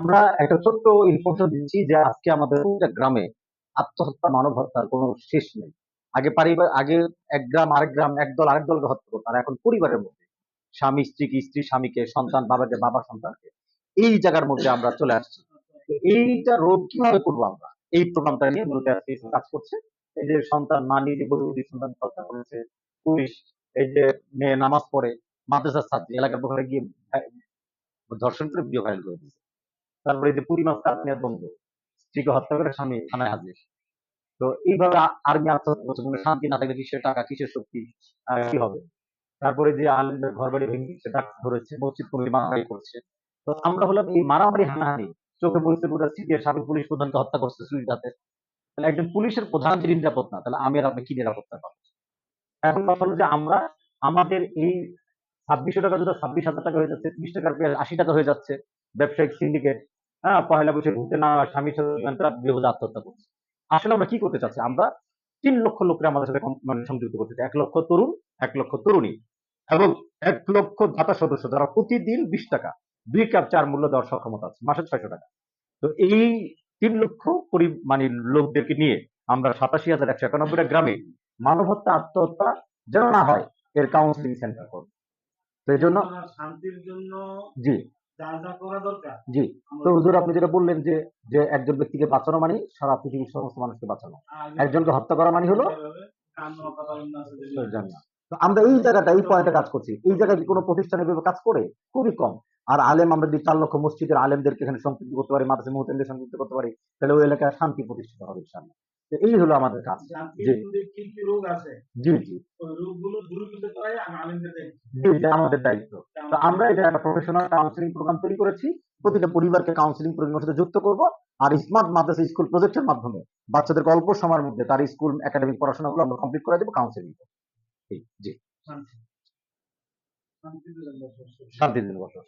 আমরা একটা ছোট্ট ইনফরমেশন দিচ্ছি যে আজকে আমাদের প্রতিটা গ্রামে আত্মহত্যা মানব হত্যার কোনো শেষ নেই। আগে পারিবার, আগে এক গ্রাম, আরেক গ্রাম, এক দল, আরেক দলকে হত্যা করতো। আর এখন পরিবারের মধ্যে স্বামী স্ত্রীকে স্ত্রী, স্বামীকে, সন্তান, বাবাকে, বাবা সন্তানকে, এই জায়গার মধ্যে আমরা চলে আসছি। এইটা রোধ কীভাবে করব আমরা? এই প্রোগ্রামটা নিয়ে মূলত কাজ করছে। এই যে সন্তান, মা নিজে গর্ভবতী সন্তান হত্যা করেছে, পুলিশ, এই যে মেয়ে নামাজ পড়ে, মাদ্রাসার ছাত্রী, এলাকার বহারে গিয়ে ভাই- ধর্ষণ করে ভিডিও ভাইরাল করে দিয়েছে। তারপরে যে পুরী মাছ কাটনিয়ার বন্ধু, স্ত্রীকে হত্যা করে স্বামী থানায় হাজির। তো এইভাবে আর্মি আত্মহত্যা করছে, কোনো শান্তি না থাকলে কিসের টাকা, কিসের শক্তি কি হবে? তারপরে যে আলেমদের ঘর বাড়ি ভেঙে সে ডাক ধরেছে, মসজিদ কমিটি মারামারি করছে। তো আমরা হলাম এই মারামারি হানাহানি, চোখে পড়ছে পুরো সিটির সাবেক পুলিশ প্রধানকে হত্যা করছে সুইটাতে তাহলে একজন পুলিশের প্রধান যদি নিরাপদ না, তাহলে আমি আর আপনি কি নিরাপত্তা পাবো? এখন কথা হলো যে আমরা, আমাদের এই ছাব্বিশশো টাকা যেটা ছাব্বিশ হাজার টাকা হয়ে যাচ্ছে, ত্রিশ টাকার আশি টাকা হয়ে যাচ্ছে। ব্যবসায়িক সিন্ডিকেট হ্যাঁ পয়লা বসে ঘুরতে না স্বামীর সাথে তারা বিরোধে আত্মহত্যা করছে। আসলে আমরা কি করতে চাচ্ছি? আমরা তিন লক্ষ লোককে আমাদের সাথে মানে সংযুক্ত করতে চাই। এক লক্ষ তরুণ এক লক্ষ তরুণী। এবং এক লক্ষ দাতা সদস্য যারা প্রতিদিন বিশ টাকা দুই কাপ চার মূল্য দেওয়ার সক্ষমতা আছে মাসে ছয়শো টাকা। তো এই তিন লক্ষ পরি মানে লোকদেরকে নিয়ে আমরা সাতাশি হাজার একশো একানব্বইটা গ্রামে মানব হত্যা আত্মহত্যা যেন না হয় এর কাউন্সিলিং সেন্টার করব। তো এই জন্য শান্তির জন্য জি। জি। তো হুজুর আপনি যেটা বললেন যে যে একজন ব্যক্তিকে বাঁচানো মানে সারা পৃথিবীর সমস্ত মানুষকে বাঁচানো। একজনকে হত্যা করা মানে হলো তো আমরা এই জায়গাটা এই পয়েন্টে কাজ করছি। এই জায়গায় কোনো প্রতিষ্ঠানে কাজ করে খুবই কম। আর আলেম আমরা যদি চার লক্ষ মসজিদের আলেমদেরকে এখানে সংযুক্ত করতে পারি মাদ্রাসা মুহূর্তে সংযুক্ত করতে পারি তাহলে ওই এলাকায় শান্তি প্রতিষ্ঠিত হবে তো এই হলো আমাদের কাজ। জি। জি জি। আমাদের দায়িত্ব। তো আমরা এটা একটা প্রফেশনাল কাউন্সিলিং প্রোগ্রাম তৈরি করেছি প্রতিটা পরিবারকে কাউন্সিলিং প্রোগ্রামের সাথে যুক্ত করব আর স্মার্ট মাদ্রাসা স্কুল প্রজেক্টের মাধ্যমে বাচ্চাদের অল্প সময়ের মধ্যে তার স্কুল একাডেমিক পড়াশোনাগুলো আমরা কমপ্লিট করে দেবো কাউন্সিলিং জি শান্তি। দিন বসবাস।